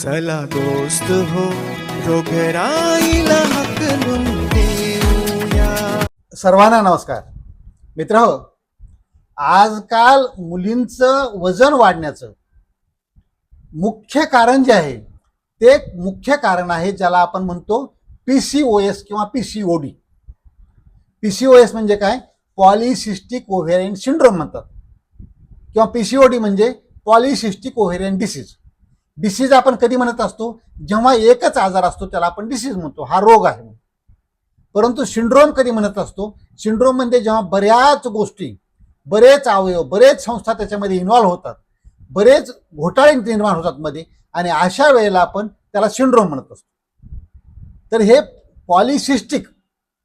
चला दोस्त हो रोगराईला हकलून देऊया सर्वांना नमस्कार. मित्र हो आजकाल मुलींचं वजन वाढण्याचं मुख्य कारण जे आहे ते एक मुख्य कारण आहे ज्याला आपण म्हणतो पी सी ओ एस किंवा P C O D P C O S म्हणजे काय? पॉलिसिस्टिक ओव्हेरियन सिंड्रोम म्हणतात. किंवा पी सी ओ डी म्हणजे पॉलिसिस्टिक ओव्हेरियन डिसीज डिसीज आपण कधी म्हणत असतो? जेव्हा एकच आजार असतो त्याला आपण डिसीज म्हणतो. हा रोग आहे परंतु सिंड्रोम कधी म्हणत असतो? सिंड्रोम म्हणजे जेव्हा बऱ्याच गोष्टी बरेच अवयव बरेच संस्था त्याच्यामध्ये इन्व्हॉल्व्ह होतात. बरेच घोटाळे निर्माण होतात मध्ये आणि अशा वेळेला आपण त्याला सिंड्रोम म्हणत असतो. तर हे पॉलिसिस्टिक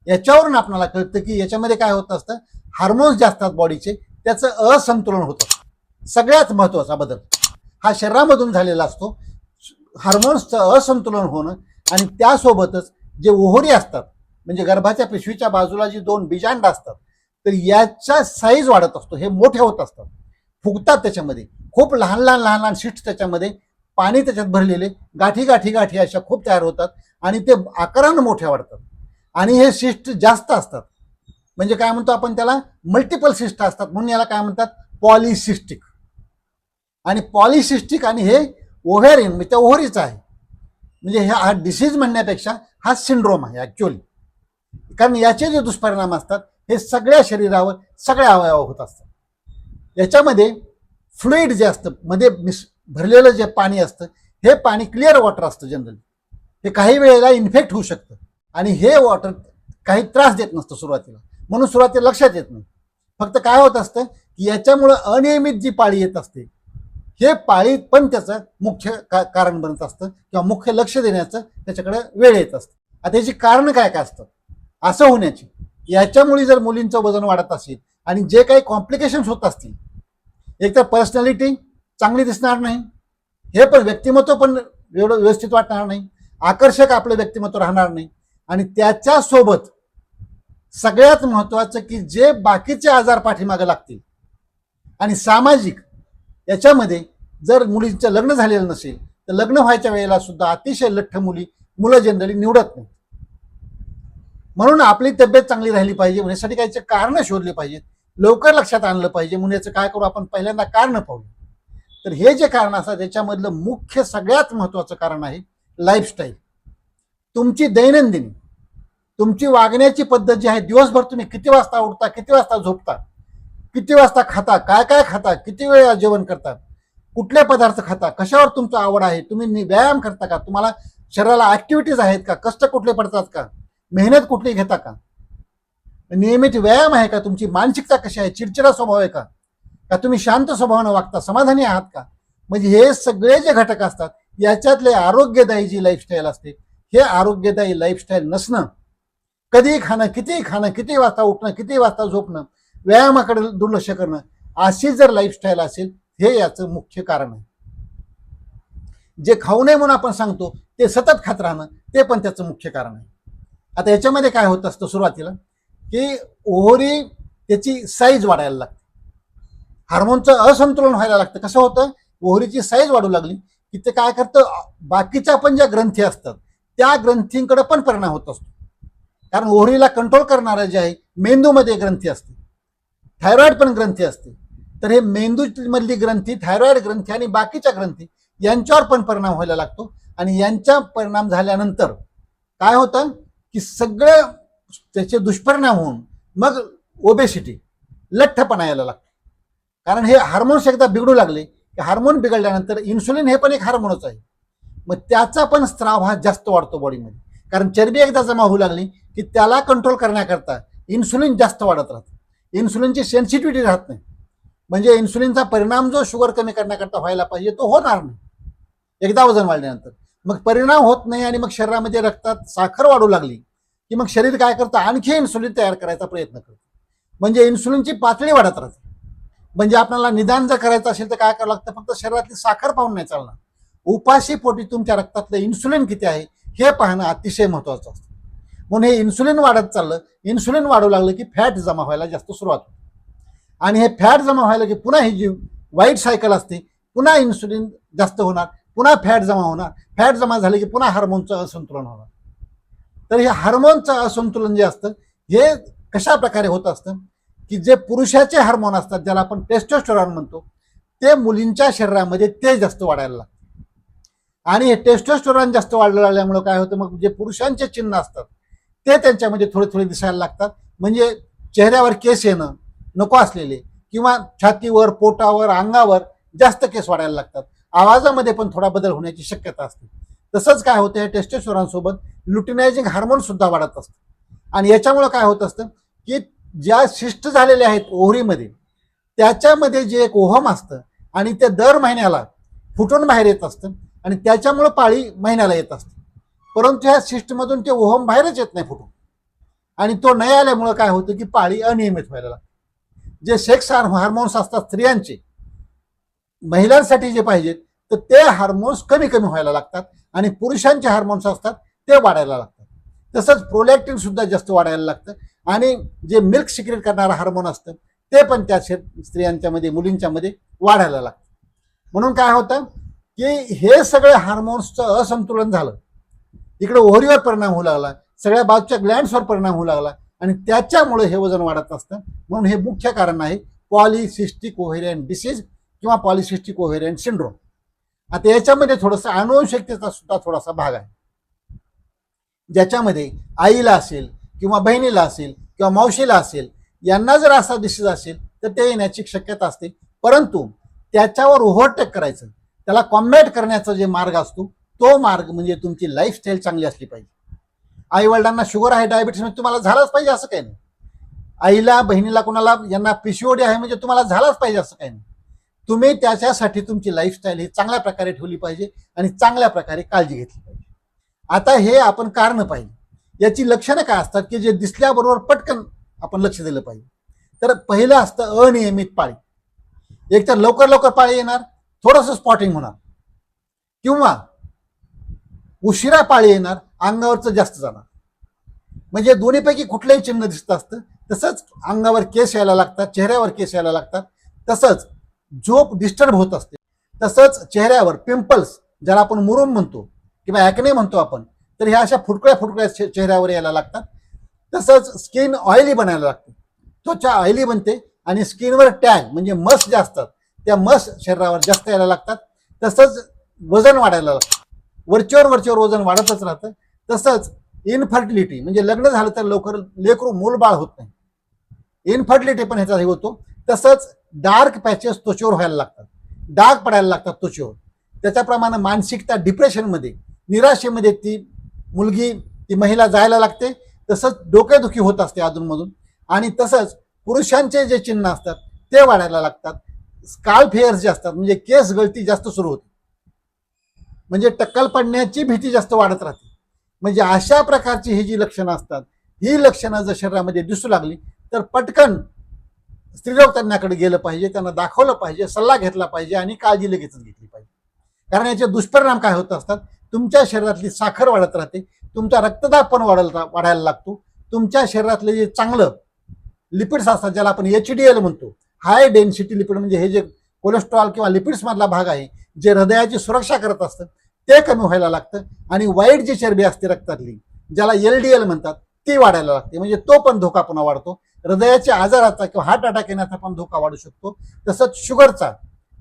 याच्यावरून आपल्याला कळतं की याच्यामध्ये काय होत असतं? हार्मोन्स जे असतात बॉडीचे त्याचं असंतुलन होतं सगळ्यात महत्त्वाचा बदल. हा शरीरामधून झालेला असतो. हार्मोन्सचं असंतुलन होणं आणि त्यासोबतच जे ओहोरी असतात म्हणजे गर्भाच्या पिशवीच्या बाजूला जी दोन बीजांड असतात तर याचा साईज वाढत असतो. हे मोठे होत असतात. फुगतात त्याच्यामध्ये. खूप लहान लहान लहान लहान शिट्स त्याच्यामध्ये पाणी त्याच्यात भरलेले गाठी गाठी गाठी अशा खूप तयार होतात आणि ते आकारानं मोठ्या वाढतात. आणि हे शिष्ट जास्त असतात. म्हणजे काय म्हणतो आपण त्याला? मल्टिपल सिस्ट असतात. म्हणून याला काय म्हणतात? पॉलिसिस्टिक आणि पॉलिसिस्टिक आणि हे ओव्हेरियन म्हणजे त्या ओव्हरीचं आहे. म्हणजे ह्या हा डिसीज म्हणण्यापेक्षा हा सिंड्रोम आहे ॲक्च्युअली कारण याचे जे दुष्परिणाम असतात हे सगळ्या शरीरावर सगळ्या अवयवावर होत असतात. याच्यामध्ये फ्लुईड जे असतं मध्ये मिस भरलेलं जे पाणी असतं हे पाणी क्लिअर वॉटर असतं जनरली हे काही वेळेला इन्फेक्ट होऊ शकतं. आणि हे वॉटर काही त्रास देत नसतं सुरुवातीला. म्हणून सुरुवातीला लक्षात येत नाही. फक्त काय होत असतं की याच्यामुळं अनियमित जी पाळी येत असते हे पाळी पण त्याचं मुख्य का कारण बनत असतं किंवा मुख्य लक्ष देण्याचं त्याच्याकडे वेळ येत असतं. आता याची कारण काय काय असतं? असं होण्याची. याच्यामुळे जर मुलींचं वजन वाढत असेल आणि जे काही कॉम्प्लिकेशन्स होत असतील एक तर पर्सनॅलिटी चांगली दिसणार नाही हे पण व्यक्तिमत्व पण एवढं व्यवस्थित वाटणार नाही आकर्षक आपलं व्यक्तिमत्व राहणार नाही आणि त्याच्यासोबत सगळ्यात महत्त्वाचं की जे बाकीचे आजार पाठीमागे लागतील आणि सामाजिक याच्यामध्ये जर मुलींचं लग्न झालेलं नसेल तर लग्न व्हायच्या वेळेला सुद्धा अतिशय लठ्ठ मुली मुलं जनरली निवडत नाही म्हणून आपली तब्येत चांगली राहिली पाहिजे म्हणण्यासाठी काही कारण शोधले पाहिजेत. लवकर लक्षात आणलं पाहिजे म्हणून याचं काय करू आपण पहिल्यांदा कारण पाहू तर हे जे कारण असतात त्याच्यामधलं मुख्य सगळ्यात महत्वाचं कारण आहे लाईफस्टाईल तुमची दैनंदिनी तुमची वागण्याची पद्धत जी आहे दिवसभर तुम्ही किती वाजता उठता किती वाजता झोपता किती वाजता खाता काय काय खाता किती वेळा जेवण करता कुठले पदार्थ खाता कशावर तुमचा आवड आहे तुम्ही व्यायाम करता का तुम्हाला शरीराला ऍक्टिव्हिटीज आहेत का कष्ट कुठले पडतात का मेहनत कुठली घेता का? नियमित व्यायाम आहे का तुमची मानसिकता कशी आहे चिडचिडा स्वभाव आहे का का तुम्ही शांत स्वभावानं वागता समाधानी आहात का? म्हणजे हे सगळे जे घटक असतात याच्यातले आरोग्यदायी जी लाईफस्टाईल असते हे आरोग्यदायी लाईफस्टाईल नसणं. कधीही खाणं कितीही खाणं किती वाजता उठणं किती वाजता झोपणं व्यायामाकडे दुर्लक्ष करणं अशी जर लाईफस्टाईल असेल हे याचं मुख्य कारण आहे. जे खाऊ नये म्हणून आपण सांगतो ते सतत खात राहणं ते पण त्याचं मुख्य कारण आहे. आता याच्यामध्ये काय होत असतं सुरुवातीला की ओहोरी त्याची साईज वाढायला लागते. हार्मोनचं असंतुलन व्हायला लागतं. कसं होतं? ओहोरीची साईज वाढू लागली की ते काय करतं? बाकीच्या पण ज्या ग्रंथी असतात त्या ग्रंथींकडे पण परिणाम होत असतो. कारण ओहरीला कंट्रोल करणारं जे आहे मेंदूमध्ये ग्रंथी असते. थायरॉइड पण ग्रंथी असते तर हे मेंदूमधली ग्रंथी थायरॉइड ग्रंथी आणि बाकीच्या ग्रंथी यांच्यावर पण परिणाम व्हायला लागतो. आणि यांच्या परिणाम झाल्यानंतर काय होतं की सगळे त्याचे दुष्परिणाम होऊन मग ओबेसिटी लठ्ठपणा यायला लागतो. कारण हे हार्मोन्स एकदा बिघडू लागले की हार्मोन बिघडल्यानंतर इन्सुलिन हे पण एक हार्मोनच आहे. मग त्याचा पण स्त्राव हा जास्त वाढतो बॉडीमध्ये कारण चरबी एकदा जमा होऊ लागली की त्याला कंट्रोल करण्याकरता इन्सुलिन जास्त वाढत राहतं. इन्सुलिनची सेन्सिटिव्हिटी राहत नाही. म्हणजे इन्सुलिनचा परिणाम जो शुगर कमी करण्याकरता व्हायला पाहिजे तो होणार नाही. एकदा वजन वाढल्यानंतर. मग परिणाम होत नाही आणि मग शरीरामध्ये रक्तात साखर वाढू लागली की मग शरीर काय करतं? आणखी इन्सुलिन तयार करायचा प्रयत्न करतो. म्हणजे इन्सुलिनची पातळी वाढत राहते. म्हणजे आपल्याला निदान जर करायचं असेल तर काय करावं लागतं? फक्त शरीरातली साखर पाहून नाही चालणार. उपाशी पोटी तुमच्या रक्तातलं इन्सुलिन किती आहे हे पाहणं अतिशय महत्वाचं असतं. म्हणून हे इन्सुलिन वाढत चाललं. इन्सुलिन वाढू लागलं की फॅट जमा व्हायला जास्त सुरुवात होते. आणि हे फॅट जमा व्हायला की पुन्हा ही जी वाईट सायकल असते पुन्हा इन्सुलिन जास्त होणार पुन्हा फॅट जमा होणार. फॅट जमा झाले की पुन्हा हार्मोनचं असंतुलन होणार. तर हे हार्मोनचं असंतुलन जे असतं हे कशा प्रकारे होत असतं की जे पुरुषाचे हार्मोन असतात ज्याला आपण टेस्टोस्टेरॉन म्हणतो ते मुलींच्या शरीरामध्ये ते जास्त वाढायला लागतं. आणि हे टेस्टोस्टेरॉन जास्त वाढलं लागल्यामुळं काय होतं मग जे पुरुषांचे चिन्ह असतात ते त्यांच्यामध्ये थोडे थोडे दिसायला लागतात. म्हणजे चेहऱ्यावर केस येणं नको असलेले किंवा छातीवर पोटावर अंगावर जास्त केस वाढायला लागतात. आवाजामध्ये पण थोडा बदल होण्याची शक्यता असते. तसंच काय होतं हे टेस्टेश्वरांसोबत लुटिनायझिंग हार्मोन सुद्धा वाढत असतं. आणि याच्यामुळं काय होत असतं की ज्या शिष्ट झालेल्या आहेत ओहरीमध्ये त्याच्यामध्ये जे एक ओहम असतं आणि ते दर महिन्याला फुटून बाहेर येत असतं आणि त्याच्यामुळं पाळी महिन्याला येत असते. परंतु ह्या सिस्टमधून ते ओहम बाहेरच येत नाही फुटून. आणि तो नाही आल्यामुळं काय होतं की पाळी अनियमित व्हायला लागते जे सेक्स हार्मोन्स असतात स्त्रियांचे महिलांसाठी जे पाहिजेत तर ते हार्मोन्स कमी कमी व्हायला लागतात आणि पुरुषांचे हार्मोन्स असतात ते वाढायला लागतात. तसंच प्रोलॅक्टिन सुद्धा जास्त वाढायला लागतं आणि जे मिल्क सिक्रेट करणारं हार्मोन असतं ते पण त्या शे- स्त्रियांच्या मध्ये मुलींच्या मध्ये वाढायला लागतं. म्हणून काय होतं की हे सगळे हार्मोन्सचं असंतुलन झालं. इकडे ओहरीवर परिणाम होऊ लागला सगळ्या बाजूच्या ग्लँड्सवर परिणाम होऊ लागला आणि त्याच्यामुळे हे वजन वाढत असतं. म्हणून हे मुख्य कारण आहे पॉलिसिस्टिक ओव्हेरियन डिसीज किंवा पॉलिसिस्टिक ओव्हेरियन सिंड्रोम आता याच्यामध्ये थोडंसं अनुवंशिकतेचा सुद्धा थोडासा भाग आहे. ज्याच्यामध्ये आईला असेल किंवा बहिणीला असेल किंवा मावशीला असेल यांना जर असा डिसीज असेल तर ते येण्याची शक्यता असते. परंतु त्याच्यावर ओव्हरटेक करायचं त्याला कॉम्बॅट करण्याचा जे मार्ग असतो तो मार्ग म्हणजे तुमची लाईफस्टाईल चांगली असली पाहिजे. आई वडिलांना शुगर आहे डायबिटीस म्हणजे तुम्हाला झालाच पाहिजे असं काही नाही. आईला बहिणीला कोणाला यांना पीसीओडी आहे म्हणजे तुम्हाला झालाच पाहिजे असं काही नाही. तुम्ही त्याच्यासाठी तुमची लाईफस्टाईल ही चांगल्या प्रकारे ठेवली पाहिजे आणि चांगल्या प्रकारे काळजी घेतली पाहिजे. आता हे आपण कारण पाहिजे याची लक्षणं काय असतात की जे दिसल्याबरोबर पटकन आपण लक्ष दिलं पाहिजे. तर पहिलं असतं अनियमित पाळी. एक तर लवकर लवकर पाळी येणार थोडंसं स्पॉटिंग होणार. किंवा उशिरा पाळी येणार अंगावरचं जास्त जाणार. म्हणजे दोन्हीपैकी कुठलंही चिन्ह दिसत असतं तसंच अंगावर केस यायला लागतात चेहऱ्यावर केस यायला लागतात तसंच झोप डिस्टर्ब होत असते. तसंच चेहऱ्यावर पिंपल्स ज्याला आपण मुरुम म्हणतो किंवा ॲकने म्हणतो आपण तर ह्या अशा फुटकळ्या फुटकळ्या चेहऱ्यावर यायला लागतात. तसंच स्किन ऑइली बनायला लागते. त्वचा ऑइली बनते आणि स्किनवर टॅग म्हणजे मस ज्या असतात त्या मस शरीरावर जास्त यायला लागतात. तसंच वजन वाढायला लागतं. वरच्यावर वरच्यावर वजन वाढतच राहतं. तसंच इनफर्टिलिटी म्हणजे लग्न झालं तर लवकर लेकरू मूलबाळ होत नाही. इनफर्टिलिटी पण ह्याचा हे होतो. तसंच डार्क पॅचेस त्वचेवर व्हायला लागतात. डाग पडायला लागतात त्वचेवर. त्याच्याप्रमाणे मानसिकता डिप्रेशनमध्ये निराशेमध्ये ती मुलगी ती महिला जायला लागते. तसंच डोकेदुखी होत असते अधूनमधून. आणि तसंच पुरुषांचे जे चिन्ह असतात ते वाढायला लागतात. स्काल फेअर्स जे असतात म्हणजे केस गळती जास्त सुरू होते. म्हणजे टक्कल पडण्याची भीती जास्त वाढत राहते. म्हणजे अशा प्रकारची ही जी लक्षणं असतात ही लक्षणं जर शरीरामध्ये दिसू लागली तर पटकन स्त्रीरोग तज्ञाकडे गेलं पाहिजे त्यांना दाखवलं पाहिजे सल्ला घेतला पाहिजे आणि काळजी लगेचच घेतली पाहिजे. कारण याचे दुष्परिणाम काय होत असतात? तुमच्या शरीरातली साखर वाढत राहते तुमचा रक्तदाब पण वाढायला वाढायला लागतो. तुमच्या शरीरातले जे चांगलं लिपिड्स असतात ज्याला आपण एच डी एल म्हणतो हाय डेन्सिटी लिपिड म्हणजे हे जे कोलेस्ट्रॉल किंवा लिपिड्समधला भाग आहे जे हृदयाची सुरक्षा करत असतं ते कमी व्हायला लागतं आणि वाईट जी चरबी असते रक्तातली ज्याला एल डी एल म्हणतात ती वाढायला लागते. म्हणजे तो पण धोका पुन्हा वाढतो. हृदयाच्या आजाराचा किंवा हार्ट अटॅक येण्याचा पण धोका वाढू शकतो. तसंच शुगरचा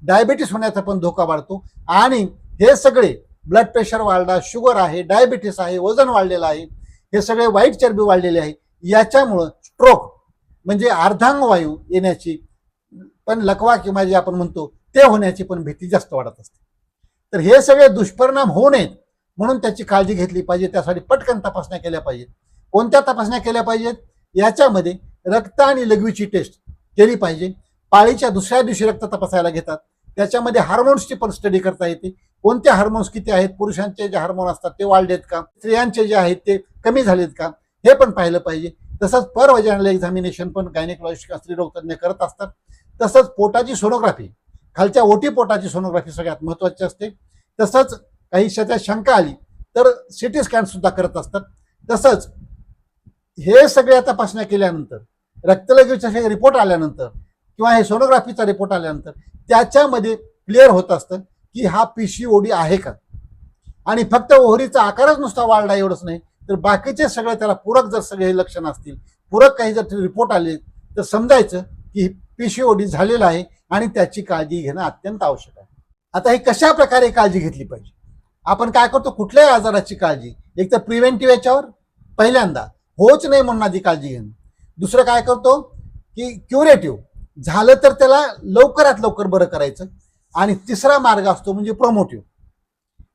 डायबिटीस होण्याचा पण धोका वाढतो. आणि हे सगळे ब्लड प्रेशर वाढला शुगर आहे डायबिटीस आहे वजन वाढलेलं आहे हे सगळे वाईट चरबी वाढलेली आहे. याच्यामुळं स्ट्रोक म्हणजे अर्धांगवायू येण्याची पण लकवा किंवा जे आपण म्हणतो ते होण्याची पण भीती जास्त वाढत असते. तर हे सगळे दुष्परिणाम होऊ नयेत म्हणून त्याची काळजी घेतली पाहिजे. त्यासाठी पटकन तपासण्या केल्या पाहिजेत. कोणत्या तपासण्या केल्या पाहिजेत? याच्यामध्ये रक्त आणि लघवीची टेस्ट केली पाहिजे. पाळीच्या दुसऱ्या दिवशी रक्त तपासायला घेतात. त्याच्यामध्ये हार्मोन्सची पण स्टडी करता येते. कोणते हार्मोन्स किती आहेत? पुरुषांचे जे हार्मोन असतात ते वाढलेत का? स्त्रियांचे जे आहेत ते कमी झालेत का? हे पण पाहिलं पाहिजे. तसंच पर वजनाला एक्झामिनेशन पण गायनेकॉलॉजिस्ट स्त्री तज्ञ करत असतात. तसंच पोटाची सोनोग्राफी खालच्या ओटीपोटाची सोनोग्राफी सगळ्यात महत्त्वाची असते. तसंच काही शेतात शंका आली तर सिटी स्कॅन सुद्धा करत असतात. तसंच हे सगळ्या तपासण्या केल्यानंतर रक्तलघवीचा रिपोर्ट आल्यानंतर किंवा हे सोनोग्राफीचा रिपोर्ट आल्यानंतर त्याच्यामध्ये क्लिअर होत असतं की हा पी सी ओडी आहे का? आणि फक्त ओहरीचा आकारच नुसता वाढला एवढंच नाही तर बाकीचे सगळे त्याला पूरक जर सगळे लक्षण असतील पूरक काही जर रिपोर्ट आले तर समजायचं की पीसीओडी झालेला आहे आणि त्याची काळजी घेणं अत्यंत आवश्यक आहे. आता हे कशा प्रकारे काळजी घेतली पाहिजे? आपण काय करतो? कुठल्याही आजाराची काळजी. एक तर प्रिव्हेंटिव्ह याच्यावर पहिल्यांदा. होच नाही म्हणून आधी काळजी घेणं. दुसरं काय करतो? की क्युरेटिव्ह. झालं तर त्याला लवकरात लवकर बरं करायचं. आणि तिसरा मार्ग असतो म्हणजे प्रोमोटिव्ह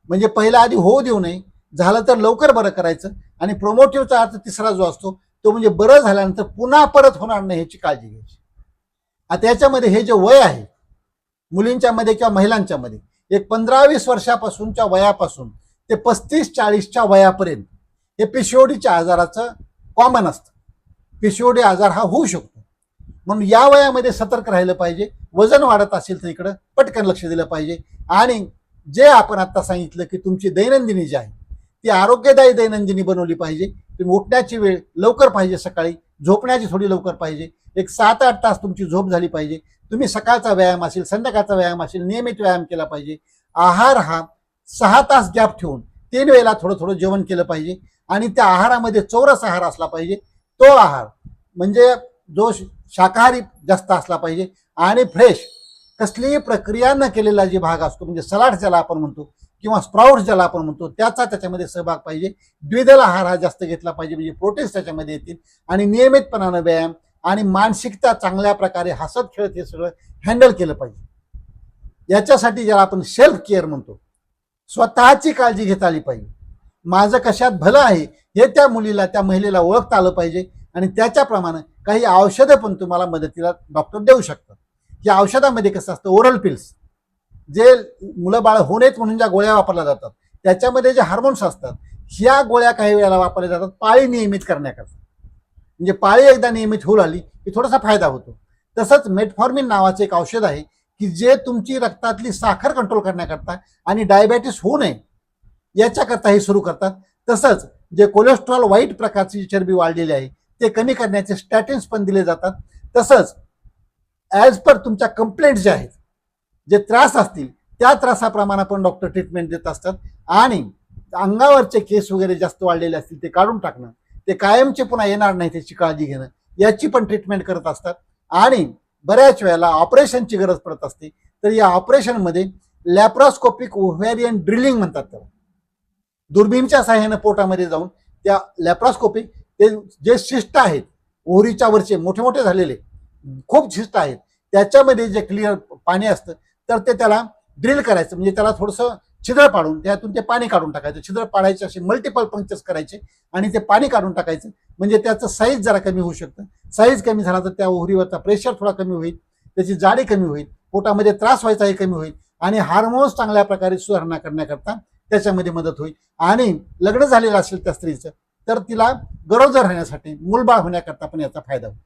म्हणजे पहिला आधी होऊ देऊ नये. झालं तर लवकर बरं करायचं. आणि प्रोमोटिव्हचा अर्थ तिसरा जो असतो तो म्हणजे बरं झाल्यानंतर पुन्हा परत होणार नाही ह्याची काळजी घ्यायची. आता याच्यामध्ये हे जे वय आहे मुलींच्या मध्ये किंवा महिलांच्या मध्ये एक पंधरा वीस वर्षापासूनच्या वयापासून ते पस्तीस चाळीसच्या वयापर्यंत हे पिशिओडीच्या आजाराचं कॉमन असतं. पिशिओडी आजार हा होऊ शकतो. म्हणून या वयामध्ये सतर्क राहिलं पाहिजे वजन वाढत असेल तर इकडं पटकन लक्ष दिलं पाहिजे आणि जे आपण आता सांगितलं की तुमची दैनंदिनी जी आहे ती आरोग्यदायी दैनंदिनी बनवली पाहिजे. तुम्ही उठण्याची वेळ लवकर पाहिजे सकाळी झोपण्याची थोडी लवकर पाहिजे. एक सात आठ तास तुमची झोप झाली पाहिजे. तुम्ही सकाळचा व्यायाम असेल संध्याकाळचा व्यायाम असेल नियमित व्यायाम केला पाहिजे. आहार हा सहा तास गॅप ठेवून तीन वेळेला थोडं थोडं जेवण केलं पाहिजे आणि त्या आहारामध्ये चौरस आहार असला पाहिजे. तो आहार म्हणजे जो शाकाहारी जास्त असला पाहिजे आणि फ्रेश कसलीही प्रक्रिया न केलेला जे भाग असतो म्हणजे सलाड ज्याला आपण म्हणतो किंवा स्प्राउट्स ज्याला आपण म्हणतो त्याचा त्याच्यामध्ये सहभाग पाहिजे. द्विदल आहार हा जास्त घेतला पाहिजे म्हणजे प्रोटीन्स त्याच्यामध्ये येतील. आणि नियमितपणानं व्यायाम आणि मानसिकता चांगल्या प्रकारे हसत खेळत हे सगळं हँडल केलं पाहिजे. याच्यासाठी ज्याला आपण सेल्फ केअर म्हणतो स्वतःची काळजी घेता आली पाहिजे. माझं कशात भलं आहे हे त्या मुलीला त्या महिलेला ओळखता आलं पाहिजे आणि त्याच्याप्रमाणे काही औषधं पण तुम्हाला मदतीला डॉक्टर देऊ शकतात. या औषधामध्ये कसं असतं ओरल पिल्स जे मुलं बाळ होऊ नयेत म्हणून ज्या गोळ्या वापरल्या जातात त्याच्यामध्ये जे हार्मोन्स असतात ह्या गोळ्या काही वेळेला वापरल्या जातात पाळी नियमित करण्याकरता. म्हणजे पाळी एकदा नियमित होऊ लागली की थोडासा फायदा होतो. तसंच मेटफॉर्मिन नावाचं एक औषध आहे की जे तुमची रक्तातली साखर कंट्रोल करण्याकरता आणि डायबेटीस होऊ नये याच्याकरता हे सुरू करतात. तसंच जे कोलेस्ट्रॉल वाईट प्रकारची चरबी वाढलेली आहे ते कमी करण्याचे स्टॅटिन्स पण दिले जातात. तसंच ॲज पर तुमच्या कंप्लेंट जे आहेत जे त्रास असतील त्या त्रासाप्रमाणे पण डॉक्टर ट्रीटमेंट देत असतात. आणि अंगावरचे केस वगैरे जास्त वाढलेले असतील ते काढून टाकणं ते कायमचे पुन्हा येणार नाही त्याची काळजी घेणं याची पण ट्रीटमेंट करत असतात. आणि बऱ्याच वेळेला ऑपरेशनची गरज पडत असते. तर या ऑपरेशनमध्ये लॅप्रोस्कोपिक ओव्हॅरियन ड्रिलिंग म्हणतात त्याला. दुर्बीनच्या सहाय्यानं पोटामध्ये जाऊन त्या लॅप्रोस्कोपिक ते जे शिष्ट आहेत ओहरीच्या वरचे मोठे मोठे झालेले खूप शिष्ट आहेत त्याच्यामध्ये जे क्लिअर पाणी असतं तर ते त्याला ड्रिल करायचं. म्हणजे त्याला थोडंसं छिद्र पाडून त्यातून ते पाणी काढून टाकायचं. छिद्र पाडायचे असे मल्टिपल पंक्चर्स करायचे आणि ते पाणी काढून टाकायचं. म्हणजे त्याचं साईज जरा कमी होऊ शकतं. साईज कमी झाला तर त्या ओहरीवरचा प्रेशर थोडा कमी होईल. त्याची जाडी कमी होईल. पोटामध्ये त्रास व्हायचा हे कमी होईल. आणि हार्मोन्स चांगल्या प्रकारे सुधारणा करण्याकरता त्याच्यामध्ये मदत होईल. आणि लग्न झालेलं असेल त्या स्त्रीचं तर तिला गरोदर राहण्यासाठी मूलबाळ होण्याकरता पण याचा फायदा होईल.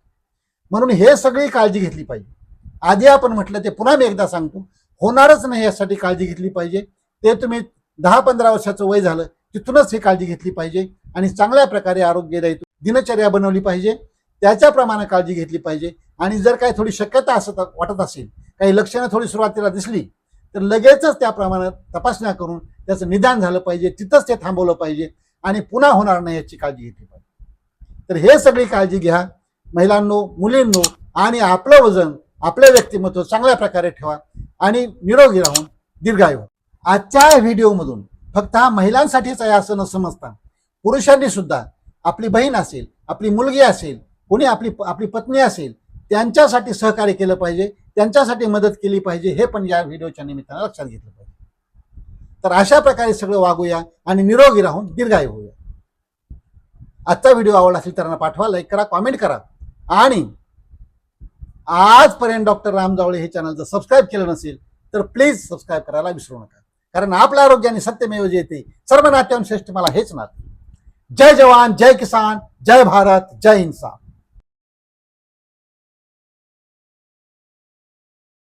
म्हणून हे सगळी काळजी घेतली पाहिजे. आधी आपण म्हटलं ते पुन्हा मी एकदा सांगतो. होणारच नाही यासाठी काळजी घेतली पाहिजे. ते तुम्ही दहा पंधरा वर्षाचं वय झालं तिथूनच ही काळजी घेतली पाहिजे आणि चांगल्या प्रकारे आरोग्यदायी दिनचर्या बनवली पाहिजे. त्याच्याप्रमाणे काळजी घेतली पाहिजे. आणि जर काही थोडी शक्यता असत वाटत असेल काही लक्षणं थोडी सुरुवातीला दिसली तर लगेचच त्याप्रमाणे तपासण्या करून त्याचं निदान झालं पाहिजे. तिथंच ते थांबवलं पाहिजे आणि पुन्हा होणार नाही याची काळजी घेतली पाहिजे. तर हे सगळी काळजी घ्या. महिलांनो मुलींनो आणि आपलं वजन आपलं व्यक्तिमत्व चांगल्या प्रकारे ठेवा आणि निरोगी राहून दीर्घायू. आजच्या व्हिडिओमधून फक्त हा महिलांसाठीच आहे असं न समजता पुरुषांनी सुद्धा आपली बहीण असेल आपली मुलगी असेल कोणी आपली आपली पत्नी असेल त्यांच्यासाठी सहकार्य केलं पाहिजे त्यांच्यासाठी मदत केली पाहिजे हे पण या व्हिडिओच्या निमित्तानं लक्षात घेतलं पाहिजे. तर अशा प्रकारे सगळं वागूया आणि निरोगी राहून दीर्घायू होऊया. आजचा व्हिडिओ आवडला असेल तर पाठवा लाईक करा कॉमेंट करा आणि आजपर्यंत डॉक्टर राम जावळे हे चॅनल जर सबस्क्राईब केलं नसेल तर प्लीज सबस्क्राईब करायला विसरू नका. कारण आपल्या आरोग्याने सत्यमेव जयते सर्व नात्यांश्रेष्ठ मला हेच नाते. जय जवान जय किसान जय भारत जय इन्सान